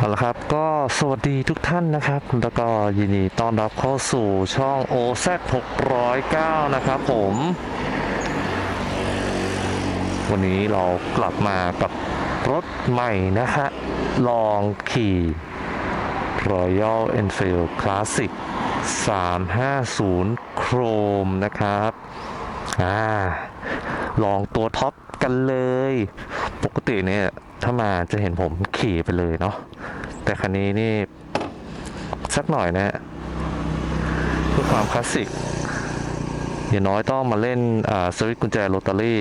เอาละครับก็สวัสดีทุกท่านนะครับ แล้วก็ยินดีต้อนรับเข้าสู่ช่อง OZ 609 นะครับผม วันนี้เรากลับมากับรถใหม่นะฮะ ลองขี่ Royal Enfield Classic 350 Chrome นะครับ อ่า ลองตัวท็อปกันเลย ปกติเนี่ยถ้ามาจะเห็นผมขี่ไปเลยเนาะแต่คันนี้นี่สักหน่อยนะฮะเพื่อความคลาสสิกอย่างน้อยต้องมาเล่นสวิตช์กุญแจโรตารี่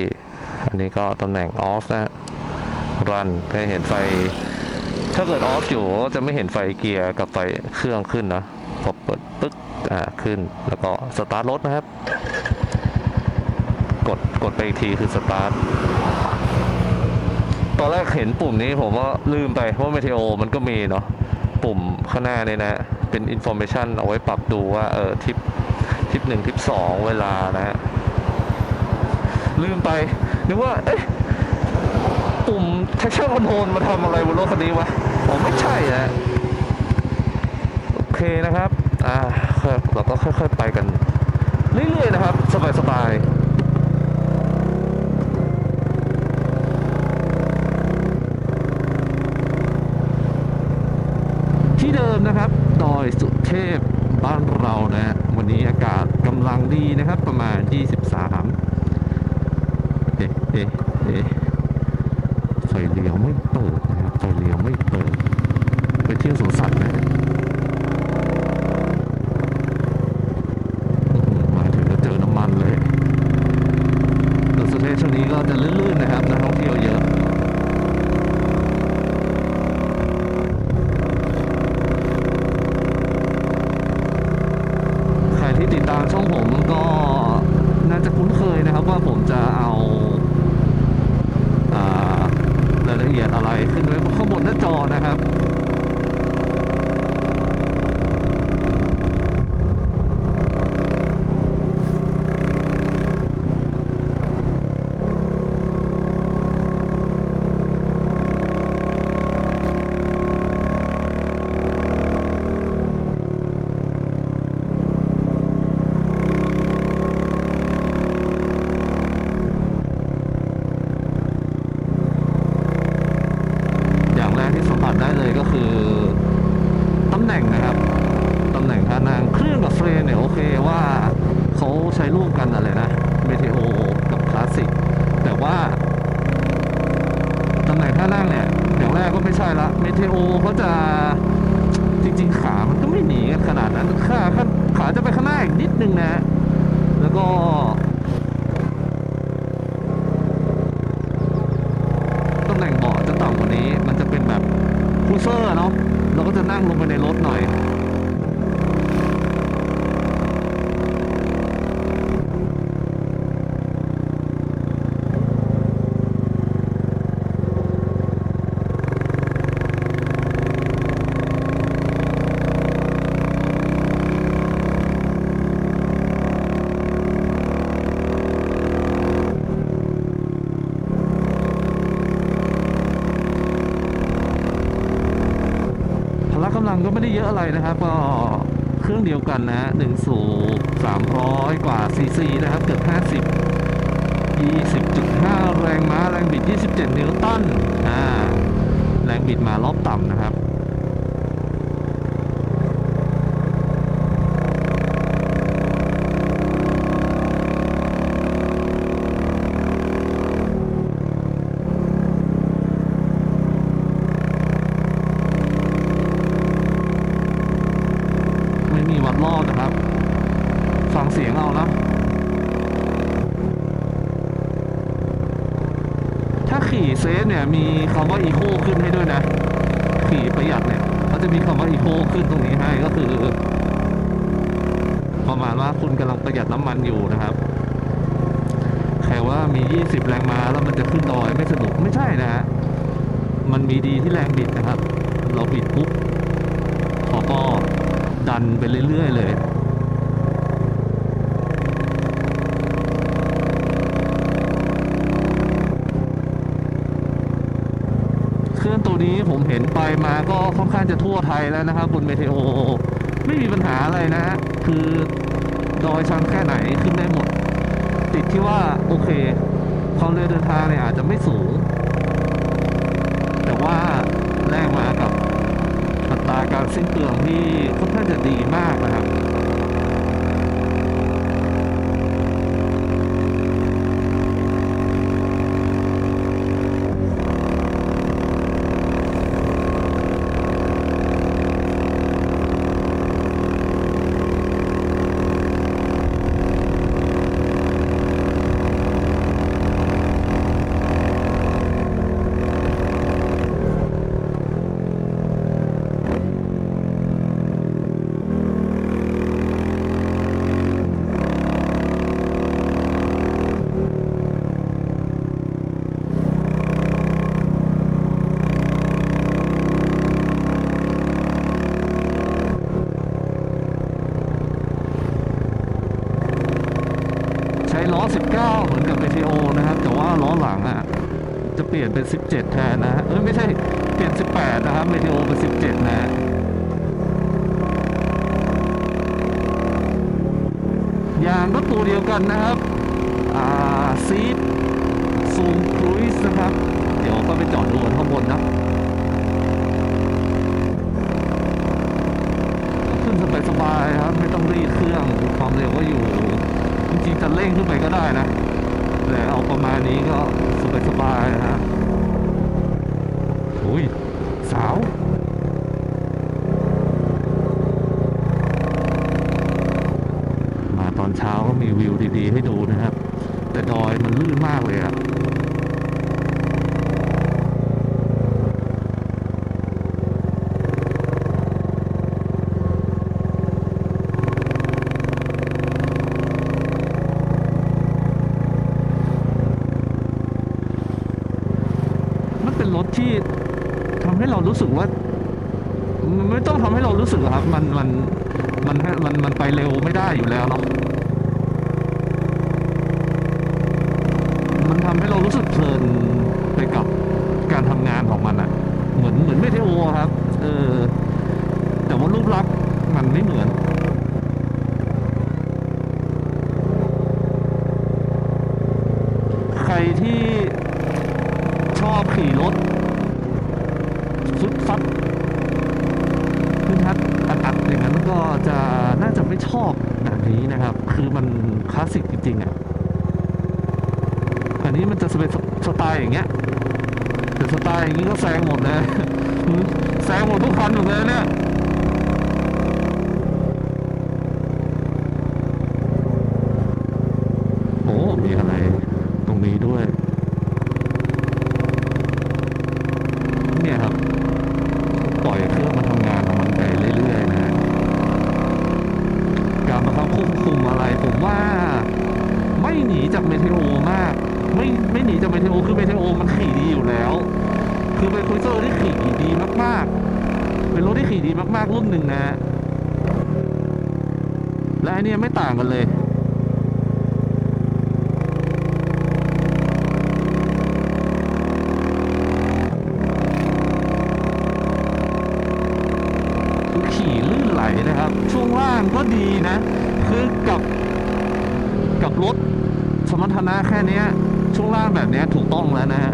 อันนี้ก็ตำแหน่งออฟนะรันให้เห็นไฟ ถ้าเกิดออฟอยู่ก็จะไม่เห็นไฟเกียร์กับไฟเครื่องขึ้นนะพอเปิดปึ๊กอ่าขึ้นแล้วก็สตาร์ทรถนะครับ กดกดไปอีกทีคือสตาร์ท ตอนแรกเห็นปุ่มนี้ผมว่าลืมไปเพราะเมเทโอมันก็มีเนาะปุ่มข้างหน้าเนี่ยนะ เป็นอินโฟ a t ชันเอาไว้ปรับดูว่าเออทิปทิปหนึ่งทิปสองเวลานะฮะลืมไป นึกว่า เอ๊ะ ปุ่ม traction control มาทำอะไรบนรถคันนี้วะอ๋อไม่ใช่นะโอเคนะครับ อ่าเราก็ค่อยๆไปกัน เรื่อยๆนะครับ สบายๆ ที่เดิมนะครับ ดอยสุเทพบ้านเรานะฮะวันนี้อากาศกำลังดีนะครับ ประมาณ 23 เอ๊ะเอ๊ะเอ๊ะไฟเลี้ยวไม่เปิดนะครับ ไฟเลี้ยวไม่เปิด ไปเที่ยวสวนสัตว์นะอื้อหือมาถึงก็เจอน้ำมันเลยดอยสุเทพช่วงนี้ก็จะลื่นๆนะครับนักท่องเที่ยวเยอะ ใครที่ติดตามช่องผมก็น่าจะคุ้นเคยนะครับว่าผมจะเอาอ่ารายละ เอียดอะไรขึ้นไว้ข้างบนหน้าจอนะครับ อย่างแรกที่สัมผัสได้เลยก็คือตำแหน่งนะครับตำแหน่งท่านั่งเครื่องกับเฟรนเนี่ยโอเคว่าเขาใช้ร่วมกันอะไรนะเมเทโอกับคลาสสิกแต่ว่าตำแหน่งท่านั่งเนี่ยอย่างแรกก็ ไม่ใช่ละเมเทโอเขาจะจริง ๆ ขามันก็ไม่หนีกันขนาดนั้นขาขาขาจะไปข้างหน้าอีกนิดนึงนะ แล้วก็ตำแหน่งเบาะจะต่ำกว่านี้ มันจะเป็นแบบคูเซอร์เนาะเราก็จะนั่งลงไปในรถหน่อย พละกำลังก็ไม่ได้เยอะอะไรนะครับ ก็เครื่องเดียวกันนะฮะหนึ่งสูบสามร้อยกว่าซีซีนะครับ เกือบห้าสิบยี่สิบจุดห้าแรงม้าแรงบิดยี่สิบเจ็ดนิวตันอ่าแรงบิดมา รอบต่ำนะครับ ไม่มีวัดรอบนะครับ ฟังเสียงเอานะ ถ้าขี่ เนี่ยมีคำว่าอีโคขึ้นให้ด้วยนะขี่ประหยัดเนี่ยเขาจะมีคำว่าอีโคขึ้นตรงนี้ให้ก็คือประมาณว่าคุณกำลังประหยัดน้ำมันอยู่นะครับแค่ว่ามี 20 แรงม้าแล้วมันจะขึ้นดอยไม่สนุกไม่ใช่นะฮะมันมีดีที่แรงบิดนะครับ เราบิดปุ๊บเขาก็ดันไปเรื่อยๆเลย เครื่องตัว นี้ผมเห็นไปมาก็ค่อนข้างจะทั่วไทยแล้วนะครับบนเมเทโอไม่มีปัญหาอะไรนะฮะคือดอยชันแค่ไหนขึ้นได้หมด ติดที่ว่าโอเค ความเร็วเดินทางเนี่ยอาจจะไม่สูง แต่ว่าแลกมากับอัตราการสิ้นเปลืองที่ค่อนข้างจะดีมากนะครับ ใช้ล้อ 19 เหมือนกับ BTO นะครับ แต่ว่า ล้อหลังอะจะเปลี่ยนเป็น 17 แทนนะฮะเอ้ยไม่ใช่เปลี่ยน 18 นะครับ BTO เป็น 17 นะยางก็ตัวเดียวกันนะครับ อ่าซีดซูมครูซนะครับ เดี๋ยวก็ไปจอดดูกันข้างบนนะขึ้นสบายๆครับ ไม่ต้องรีดเครื่องความเร็วก็อยู่ จริงๆจะเร่งขึ้นไปก็ได้นะ แต่เอาประมาณนี้ก็สบายๆนะฮะอุ้ยสาวมาตอนเช้าก็มีวิวดีๆให้ดูนะครับ แต่ดอยมันลื่นมากเลยอะ มันเป็นรถที่ทำให้เรารู้สึกว่า มันไม่ต้องทำให้เรารู้สึกหรอกครับ มันมันมันให้มันมันไปเร็วไม่ได้ อยู่แล้วเนาะมันทำให้เรารู้สึกเพลินไปกับการทำงานของมันอะเหมือนเหมือนไม่เทโอครับ เออ แต่ว่ารูปลักษณ์มันไม่เหมือน ใครที่ชอบขี่รถฟึดฟัดพื้นทัดอัดๆอย่างนั้นก็จะน่าจะไม่ชอบแบบนี้นะครับ คือมันคลาสสิกจริงๆอะ อันนี้มันจะเป็น สไตล์อย่างเงี้ยแต่สไตล์อย่างงี้ก็แซงหมดเลยแซงหมดทุกคันหมดเลยเนี่ย โอ้ มีอะไรตรงนี้ด้วย เนี่ยครับ ปล่อยเครื่องมาทำงานของมันไปเรื่อยๆนะฮะการบังคับควบคุมอะไร ผมว่า ไม่หนีจากเมเทโอมาก ไม่ไม่หนีจากเมเทโอคือเมเทโอมันขี่ดีอยู่แล้ว คือเป็นคุยเซอร์ที่ขี่ดีมากๆ เป็นรถที่ขี่ดีมากๆรุ่นหนึ่งนะฮะ และอันเนี้ยไม่ต่างกันเลยขี่ลื่นไหลนะครับ ช่วงล่างก็ดีนะ คือกับกับรถสมรรถนะแค่นี้ช่วงล่างแบบนี้ถูกต้องแล้วนะฮะ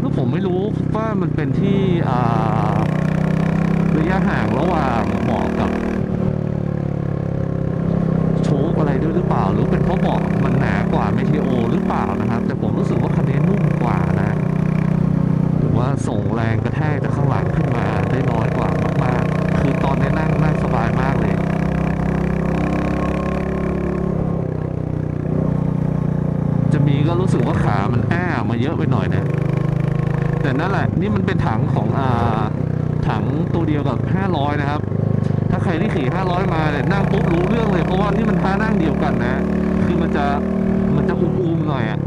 แล้วผมไม่รู้ว่า มันเป็นที่อ่าระยะห่างระหว่างเบาะกับโชคอะไรด้วยหรือเปล่า หรือเป็นเพราะเบาะมันหนากว่าเมทีโอหรือเปล่านะครับ แต่ผมรู้สึกว่าคันนี้นุ่มกว่านะหรือว่าส่งแรงกระแทกจากข้างหลังขึ้นมาได้น้อยกว่ามากๆ คือตอนนี้นั่งนั่งสบายมากเลย จะมีก็รู้สึกว่าขามันแอ้มาเยอะไปหน่อยนะ แต่นั่นแหละนี่มันเป็นถังของอ่าถังตัวเดียวกับ 500 นะครับ ถ้าใครที่ขี่ 500 มาเนี่ยนั่งปุ๊บรู้เรื่องเลยเพราะว่านี่มันท่านั่งเดียวกันนะ คือมันจะมันจะอุ้มๆหน่อยอะ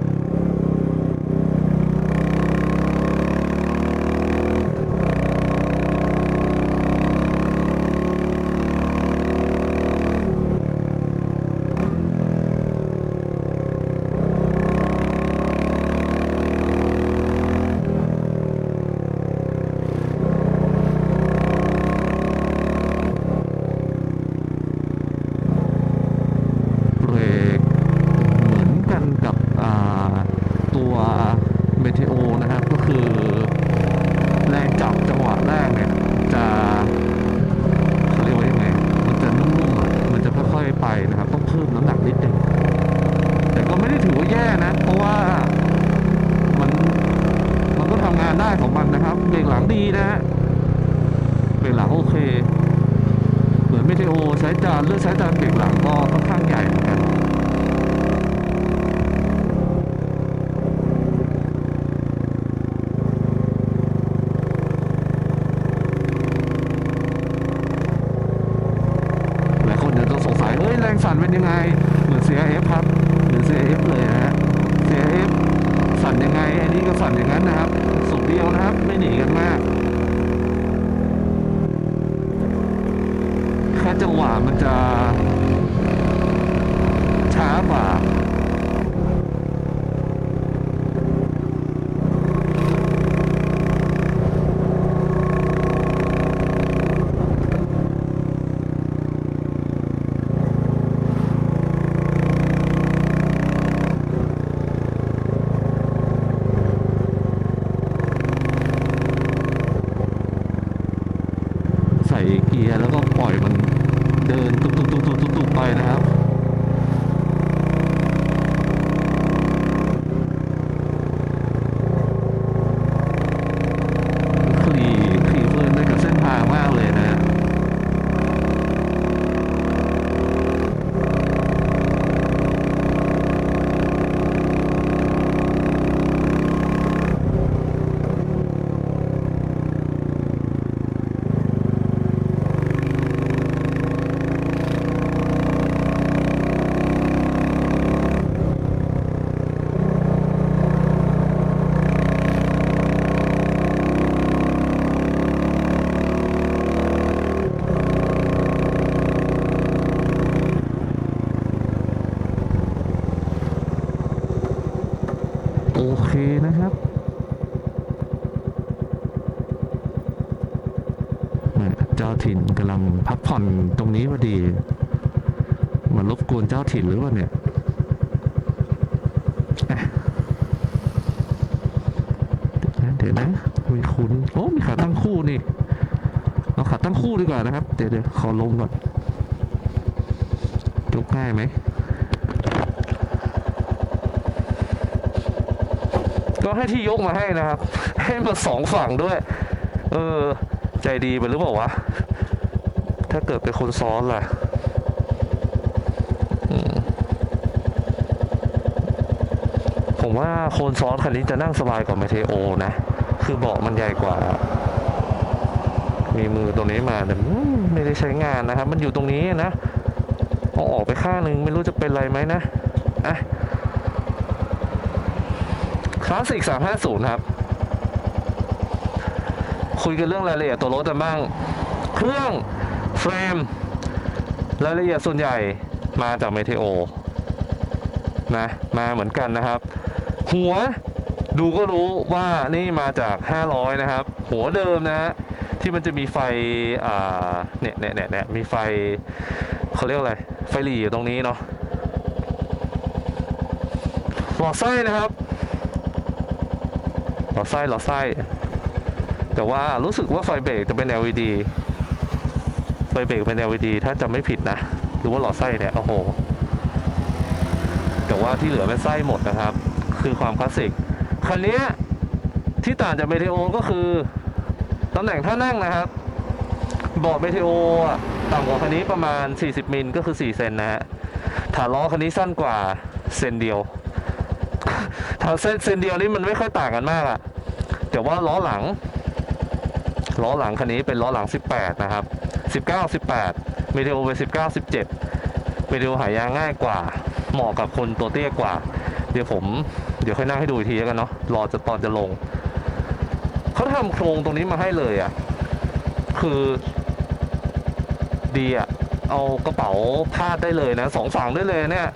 ใช้จานเบรกหลังก็ค่อนข้างใหญ่เหมือนกัน หลายคนเดี๋ยวจะสงสัย เฮ้ย แรงสั่นเป็นยังไง เหมือน CRF ครับ เหมือน CRF เลยนะฮะ CRF สั่นยังไง อันนี้ก็สั่นอย่างนั้นนะครับ สุดเดียวนะครับ ไม่หนีกันมาก แค่จังหวะมันจะช้ากว่า ใส่เกียร์แล้วก็ปล่อยมันเดินตุกตุกตุกตุกตุกตุกไปนะครับ คลีคลีเพลินไปกับเส้นทางมากเลยนะ โอเคนะครับเนี่ยเจ้าถิ่นกำลังพักผ่อนตรงนี้พอดี มารบกวนเจ้าถิ่นหรือเปล่าเนี่ยเดี๋ยวนะมีคุณโอ้มีขาตั้งคู่นี่เอาขาตั้งคู่ดีกว่านะครับ เดี๋ยวเดี๋ยวขอลงก่อนยกง่ายไหมก็ให้ที่ยกมาให้นะครับ ให้มาสองฝั่งด้วย เออ ใจดีไปหรือเปล่าวะ ถ้าเกิดเป็นคนซ้อนล่ะผมว่าคนซ้อนคันนี้จะนั่งสบายกว่าเมเทโอนะ คือเบาะมันใหญ่กว่า มีมือตรงนี้มาแต่ไม่ได้ใช้งานนะครับ มันอยู่ตรงนี้นะเอาออกไปข้างหนึ่งไม่รู้จะเป็นไรไหมนะอะคลาสสิก350 ครับ คุยกันเรื่องรายละเอียดตัวรถกันบ้าง เครื่องเฟรมรายละเอียดส่วนใหญ่มาจากเมเทโอนะมาเหมือนกันนะครับ หัวดูก็รู้ว่านี่มาจาก 500 นะครับ หัวเดิมนะฮะที่มันจะมีไฟเนี่ยเนี่ยเนี่ยมีไฟเขาเรียกอะไรไฟหลีอยู่ตรงนี้เนาะหลอดไส้นะครับ หลอดไส้หลอดไส้ แต่ว่ารู้สึกว่าไฟเบรกจะเป็น LED ไฟเบรกเป็น LED ถ้าจำไม่ผิดนะ หรือว่าหลอดไส้เนี่ยโอ้โห แต่ว่าที่เหลือเป็นไส้หมดนะครับ คือความคลาสสิก คันนี้ที่ต่างจากเมเทโอก็คือตำแหน่งท่านั่งนะครับเบาะเมเทโอต่ำกว่าคันนี้ประมาณ 40 มิลก็คือ 4 เซนนะฮะฐานล้อคันนี้สั้นกว่าเซนเดียวทางเส้นเซนเดียวนี่มันไม่ค่อยต่างกันมากอะแต่ว่าล้อหลัง ล้อหลังคันนี้เป็นล้อหลัง 18 นะครับ 19 18เมเดโอเป็น19 17เมเดโอหายางง่ายกว่า เหมาะกับคนตัวเตี้ยกว่า เดี๋ยวผมเดี๋ยวค่อยนั่งให้ดูอีกทีกันเนาะรอจะตอนจะลง เขาทำโครงตรงนี้มาให้เลยอะคือดีอะเอากระเป๋าพาดได้เลยนะสองฝั่งได้เลยเนี่ย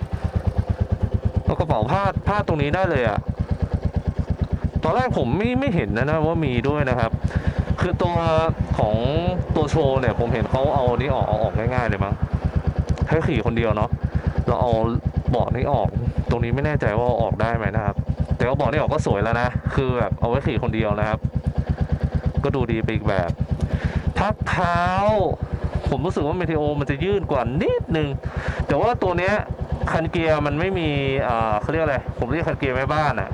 เอากระเป๋าผ้าผ้าตรงนี้ได้เลยอะ่ะตอนแรกผมไม่ไม่เห็นนะนะว่ามีด้วยนะครับ คือตัวของตัวโชว์เนี่ยผมเห็นเขาเอานี้ออกเอาออกง่ายๆเลยมั้งให้ขี่คนเดียวเนาะเราเอาเบาะนี้ออก ตรงนี้ไม่แน่ใจว่าออกได้ไหมนะครับ แต่ว่าเบาะนี้ออกก็สวยแล้วนะ คือแบบเอาไว้ขี่คนเดียวนะครับ ก็ดูดีไปอีกแบบพักเท้า ผมรู้สึกว่าเมเทโอมันจะยืดกว่านิดนึง แต่ว่าตัวเนี้ยคันเกียร์มันไม่มีอ่าเขาเรียกอะไร ผมเรียกคันเกียร์แม่บ้านอะ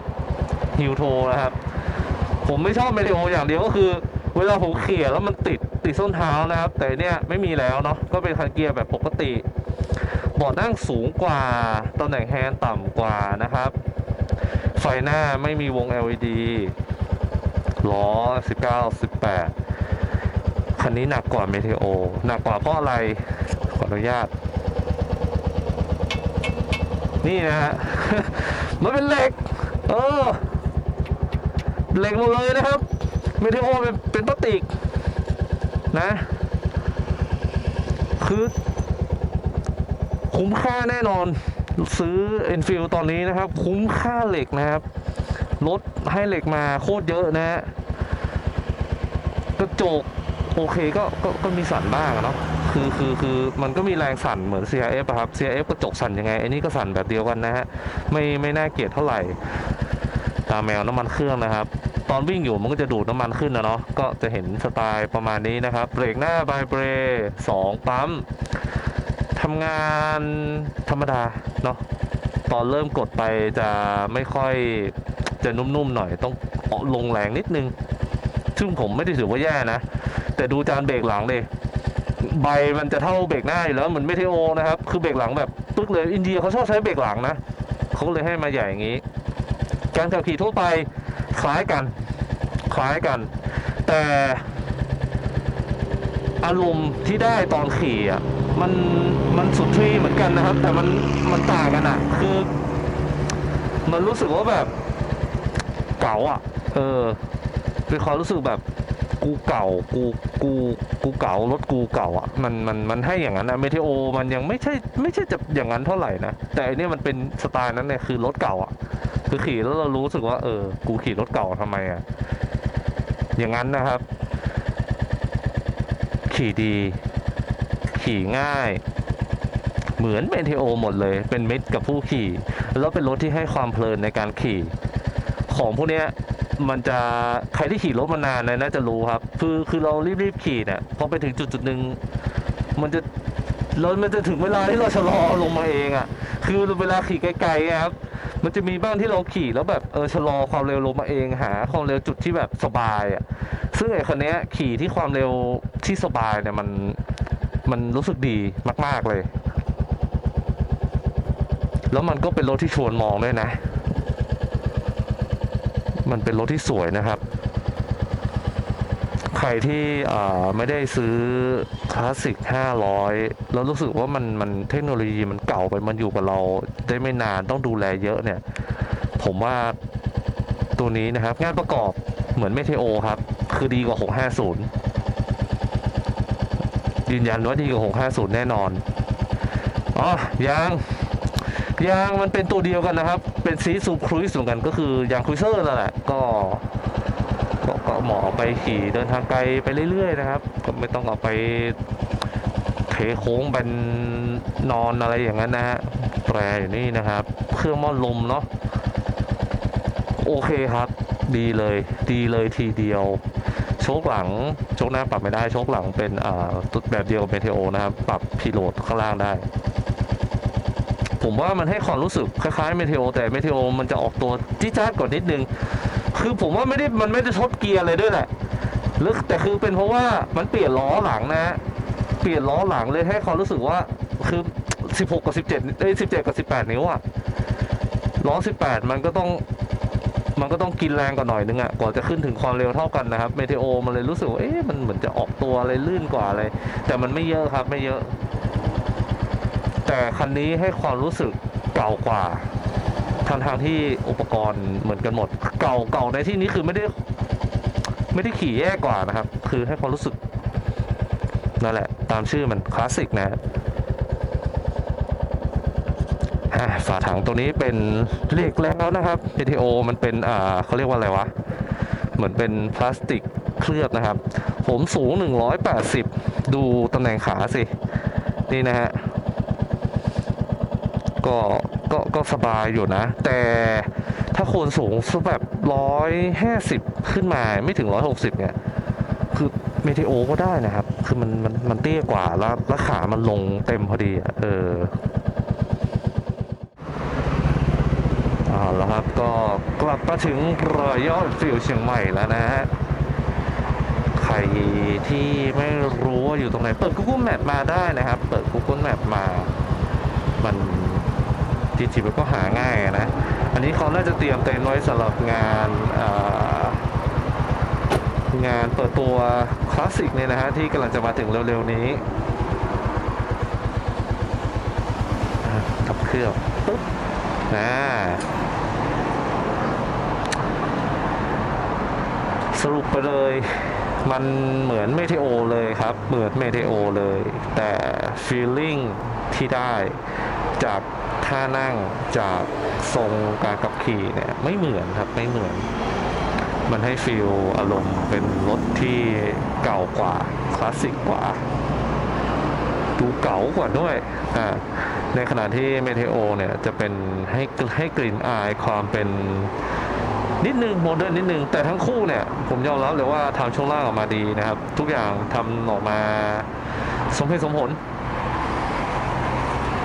ฮิวโทนะครับ ผมไม่ชอบเมเทโออย่างเดียวก็คือ เวลาผมเขี่ยแล้วมันติดติดส้นเท้านะครับ แต่เนี่ยไม่มีแล้วเนาะก็เป็นคันเกียร์แบบปกติเบาะนั่งสูงกว่าตำแหน่งแฮนด์ต่ำกว่านะครับ ไฟหน้าไม่มีวง LED ล้อ 19 18 คันนี้หนักกว่าเมเทโอหนักกว่าเพราะอะไรขออนุญาต นี่นะฮะมันเป็นเหล็ก เออเหล็กหมดเลยนะครับ เมเทโอเป็น ติกนะ คือคุ้มค่าแน่นอน ซื้อ Enfield ตอนนี้นะครับ คุ้มค่าเหล็กนะครับลดให้เหล็กมาโคตรเยอะนะฮะกระจกโอเคก็ก็ก็มีสั่นบ้างอะเนาะคือคือคือมันก็มีแรงสั่นเหมือน CRF อะครับ CRF กระจกสั่นยังไงไอ้นี่ก็สั่นแบบเดียวกันนะฮะไม่ไม่น่าเกลียดเท่าไหร่ ตามแมวน้ำมันเครื่องนะครับ ตอนวิ่งอยู่มันก็จะดูดน้ำมันขึ้นนะเนาะก็จะเห็นสไตล์ประมาณนี้นะครับเบรกหน้าบายเบรสองปั๊มทำงานธรรมดาเนาะตอนเริ่มกดไปจะไม่ค่อยจะนุ่มๆหน่อยต้องลงแรงนิดนึง ซึ่งผมไม่ได้ถือว่าแย่นะ แต่ดูจานเบรกหลังเลยใบมันจะเท่าเบรกหน้าอยู่แล้วเหมือนไม่เทโอนะครับ คือเบรกหลังแบบปึ๊กเลยอินเดียเขาชอบใช้เบรกหลังนะเขาเลยให้มาใหญ่อย่างนี้ การขับขี่ทั่วไป คล้ายกัน คล้ายกัน แต่อารมณ์ที่ได้ตอนขี่อะมันมันสุดที่เหมือนกันนะครับ แต่มันมันต่างกันอะ คือ มันรู้สึกว่าแบบเก่าอะ เออเป็นความรู้สึกแบบกูเก่ากูกูกูเก่ารถกูเก่าอะมันมันมันให้อย่างนั้นนะเมเทโอมันยังไม่ใช่ไม่ใช่จะอย่างนั้นเท่าไหร่นะแต่อันนี้มันเป็นสไตล์นั้นเนี่ยคือรถเก่าอะ คือขี่แล้วเรารู้สึกว่า เออ กูขี่รถเก่าทำไมอะ อย่างนั้นนะครับ ขี่ดี ขี่ง่าย เหมือนเมเทโอหมดเลย เป็นมิตรกับผู้ขี่ แล้วเป็นรถที่ให้ความเพลินในการขี่ ของพวกเนี้ยมันจะใครที่ขี่รถมานานเนยน่าจะรู้ครับ คือคือเรารีบๆขี่เนี่ยพอไปถึงจุดจุดๆหนึ่งมันจะรถมันจะถึงเวลาที่เราชะลอลงมาเองอะ่ะ คือเวลาขี่ไกลๆครับ มันจะมีบ้างที่เราขี่แล้วแบบเออชะลอความเร็วลงมาเองหาความเร็วจุดที่แบบสบายอะ่ะซึ่งไอ้คันนี้ขี่ที่ความเร็วที่สบายเนี่ยมันมันรู้สึกดีมาก ๆเลย แล้วมันก็เป็นรถที่ชวนมองด้วยนะ มันเป็นรถที่สวยนะครับ รที่ไม่ได้ซื้อคลาสสิก 500 แล้วรู้สึกว่ามันมันเทคโนโลยีมันเก่าไปมันอยู่กับเราได้ไม่นานต้องดูแลเยอะเนี่ย ผมว่าตัวนี้นะครับ งานประกอบเหมือนเมเทโอครับ คือดีกว่า 650 ยืนยันว่าดีกว่า 650 แน่นอน อ๋อยางยางมันเป็นตัวเดียวกันนะครับ เป็นซีซูครูซเหมือนกันก็คือยางครูเซอร์นั่นแหละก็ เหมาะเอไปขี่เดินทางไกลไปเรื่อยๆนะครับ ก็ไม่ต้องเอาไปเทโค้งเป็นนอนอะไรอย่างนั้นนะฮะแปรอยู่นี่นะครับ เครื่องหม้อลมเนาะโอเคครับ ดีเลย ดีเลยทีเดียว โชคหลัง โชคหน้าปรับไม่ได้ โชคหลังเป็นอ่าแบบเดียวกับเมเทโอนะครับ ปรับพีโลดข้างล่างได้ ผมว่ามันให้ความรู้สึกคล้ายๆเมเทโอแต่เมเทโอมันจะออกตัวจี้จ้าดกว่านิดนึง คือผมว่าไม่ได้มันไม่ได้ทดเกียร์เลยด้วยแหละหรือแต่คือเป็นเพราะว่ามันเปลี่ยนล้อหลังนะฮะเปลี่ยนล้อหลังเลยให้ความรู้สึกว่าคือ 16 กับ 17เอ้ย17 กับ 18 นิ้วอะล้อ 18 มันก็ต้อง มันก็ต้องกินแรงกว่าหน่อยนึงอะกว่าจะขึ้นถึงความเร็วเท่ากันนะครับเมเทโอมันเลยรู้สึกว่าเอ๊ะมันเหมือนจะออกตัวอะไรลื่นกว่าอะไร แต่มันไม่เยอะครับไม่เยอะ แต่คันนี้ให้ความรู้สึกเก่ากว่า ทางทางที่อุปกรณ์เหมือนกันหมด เก่าเก่าในที่นี้คือไม่ได้ ไม่ได้ขี่แย่กว่านะครับ คือให้ความรู้สึกนั่นแหละ ตามชื่อมันคลาสสิกนะฮะฝาถังตัวนี้เป็นเหล็กแล้วนะครับ PTO มันเป็นอ่าเขาเรียกว่าอะไรวะ เหมือนเป็นพลาสติกเคลือบนะครับ ผมสูง 180 ดูตำแหน่งขาสิ นี่นะฮะ ก็ ก็ก็สบายอยู่นะ แต่ถ้าคนสูงสักแบบร้อยห้าสิบขึ้นมาไม่ถึงร้อยหกสิบเนี่ยคือเมเทโอก็ได้นะครับ คือมันมันมันเตี้ยกว่าแล้วแล้วขามันลงเต็มพอดีเออเอาแล้วครับก็กลับมาถึงรอยยอดฟิวเชียงใหม่แล้วนะฮะใครที่ไม่รู้ว่าอยู่ตรงไหน เปิด Google Map มาได้นะครับ เปิด Google Map มา มัน จริงๆมันก็หาง่ายนะ อันนี้เขาน่าจะเตรียมเต็นท์ไว้สำหรับงานางานเปิดตัวคลาสสิกเนี่ยนะฮะที่กำลังจะมาถึงเร็วๆนี้อะทับเครื่องปุ๊บนะสรุปไปเลยมันเหมือนเมเทโอเลยครับ เหมือนเมเทโอเลย แต่ฟีลลิ่งที่ได้จาก ท่านั่งจากทรงการขับขี่เนี่ยไม่เหมือนครับไม่เหมือน มันให้ฟีลอารมณ์เป็นรถที่เก่ากว่าคลาสสิกกว่าดูเก๋ากว่าด้วยอ่าในขณะที่เมเทโอเนี่ยจะเป็นให้ให้กลิ่นอายความเป็นนิดนึงโมเดิร์นนิดนึง แต่ทั้งคู่เนี่ย ผมยอมรับเลยว่าทำช่วงล่างออกมาดีนะครับ ทุกอย่างทำออกมาสมเหตุสมผล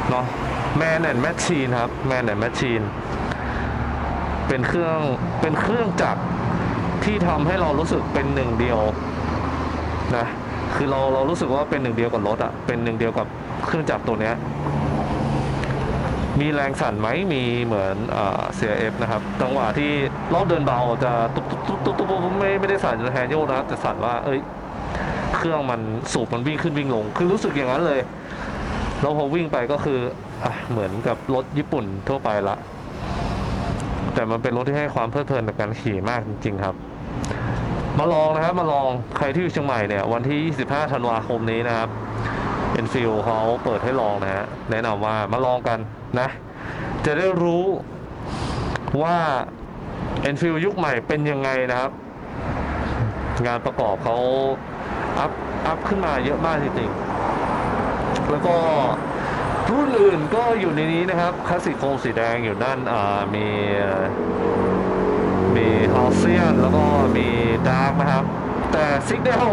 เนาะ แมนแอนแมชชีนครับแมนแอนแมชชีนเป็นเครื่องเป็นเครื่องจักรที่ทำให้เรารู้สึกเป็นหนึ่งเดียวนะคือเราเรารู้สึกว่าเป็นหนึ่งเดียวกับรถอะเป็นหนึ่งเดียวกับเครื่องจักรตัวเนี้ยมีแรงสั่นไหมมีเหมือนเอ่อ CRF นะครับจังหวะที่รอบเดินเบาจะตุ๊บตุ๊บตุ๊บตุ๊บตุ๊บตุ๊บไม่ไม่ได้สั่นจนแฮนโยนะครับแต่สั่นว่าเอ้ยเครื่องมันสูบมันวิ่งขึ้นวิ่งลง คือรู้สึกอย่างนั้นเลย แล้วพอวิ่งไปก็คืออะเหมือนกับรถญี่ปุ่นทั่วไปละ แต่มันเป็นรถที่ให้ความเพลิดเพลินในการขี่มากจริง ๆ ครับ มาลองนะครับ มาลองใครที่อยู่เชียงใหม่เนี่ย วันที่ 25 ธันวาคมนี้นะครับเอ็นฟิลเขาเปิดให้ลองนะฮะแนะนำว่ามาลองกันนะ จะได้รู้ว่าเอ็นฟิลยุคใหม่เป็นยังไงนะครับ งานประกอบเขาอัพอัพขึ้นมาเยอะมากจริงๆ แล้วก็รุ่นอื่นก็อยู่ในนี้นะครับคลาสสิกโครงสีแดงอยู่นั่นอ่ามีมีฮอลเซียนแล้วก็มีดาร์กนะครับ แต่ซิกเนล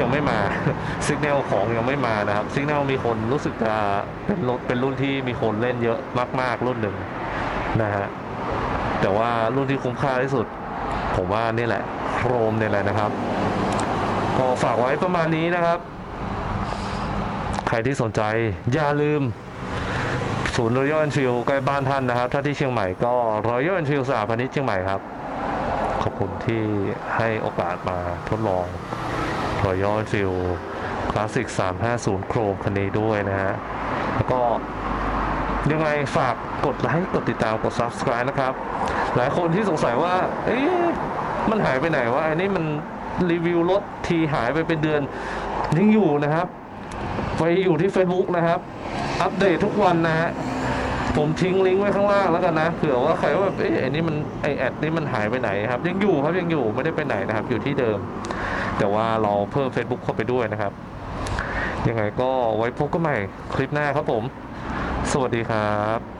ยังไม่มาซิกเนลของยังไม่มานะครับซิกเนลมีคนรู้สึกจะเป็นรถเป็นรุ่นที่มีคนเล่นเยอะมาก ๆ รุ่นหนึ่งนะฮะแต่ว่ารุ่นที่คุ้มค่าที่สุด ผมว่านี่แหละโครมเนี่ยแหละนะครับ ก็ฝากไว้ประมาณนี้นะครับ ใครที่สนใจอย่าลืมศูนย์รอยัลแอนฟิลใกล้บ้านท่านนะครับ ถ้าที่เชียงใหม่ก็รอยัลแอนฟิลสาพาณิชเชียงใหม่ครับ ขอบคุณที่ให้โอกาสมาทดลองรอยัลแอนฟิลคลาสสิก 350 โครมคันนี้ด้วยนะฮะ แล้วก็ยังไงฝากกดไลค์ กดติดตาม กด subscribe นะครับ หลายคนที่สงสัยว่า เอ๊ะ มันหายไปไหนวะอันนี้มันรีวิวรถทีหายไปเป็นเดือนยังอยู่นะครับ ไปอยู่ที่ Facebook นะครับ อัปเดตทุกวันนะฮะผมทิ้งลิงก์ไว้ข้างล่างแล้วกันนะเผื่อว่าใครว่าเอ๊ะไอ้นี่มันไอแอดนี่มันหายไปไหนครับ ยังอยู่ครับยังอยู่ไม่ได้ไปไหนนะครับ อยู่ที่เดิม แต่ว่าเราเพิ่ม Facebook เข้าไปด้วยนะครับ ยังไงก็ไว้พบกันใหม่คลิปหน้าครับผม สวัสดีครับ